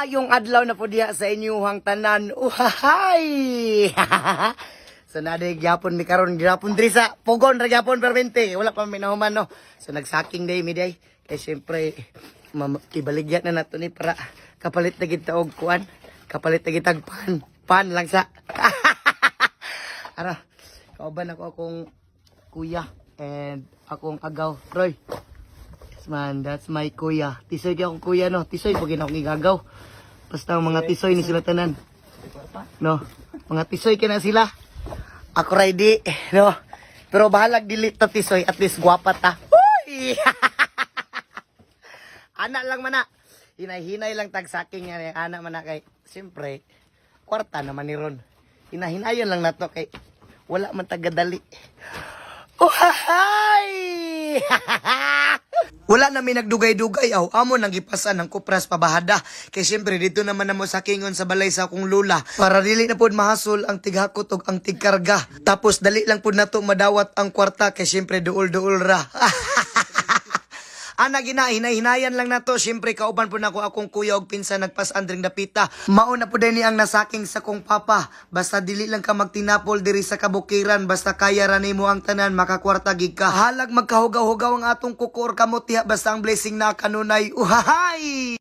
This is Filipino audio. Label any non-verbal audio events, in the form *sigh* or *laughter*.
Maayong adlaw na po diha sa inyuhang tanan. Uhahay! *laughs* so naday gyapon mi karon gyapon diri sa Pugon ra gyapon permente. Wala pa mi nahuman no. So nagsaking day mi day. Kay syempre mam- kibaligyan na nato ni para kapalit na gid og kuan. Kapalit na gid tag pan. Pan lang sa. *laughs* Ara, kauban ako akong kuya and akong agaw. Roy, man, that's my kuya. Tisoy kaya akong kuya, no? Tisoy, pag akong igagaw. Basta ang mga tisoy ni sila tanan. No? Mga tisoy na sila. Ako ready, no? Pero bahalag delete ta tisoy, at least gwapa ta. Uy! *laughs* Anak lang mana. Hinay-hinay lang tag saking nga yung anak mana kay. Siyempre, kwarta naman ni Ron. Hinahinayan lang nato kay wala man tagadali. Uhahay! *laughs* Wala na may nagdugay-dugay. Aw amo nang gipasan ng kupras pabahada kay syempre dito naman namo sa kingon sa balay sa akong lula. Para dili na pud mahasol ang tighakot ug ang tigkarga. Tapos dali lang pud nato madawat ang kwarta. Kay syempre duol-duol ra *laughs* Ana gina hinay-hinayan lang nato. Syempre kauban po nako akong kuya og pinsan nagpas andring dapita mao na po ni ang nasaking sa kong papa. Basta dili lang ka magtinapol diri sa kabukiran basta kaya ra nimo ang tanan makakwarta gig ka. Halag magkahugaw-hugaw ang atong kukor kamot basta ang blessing na kanunay. Uhahay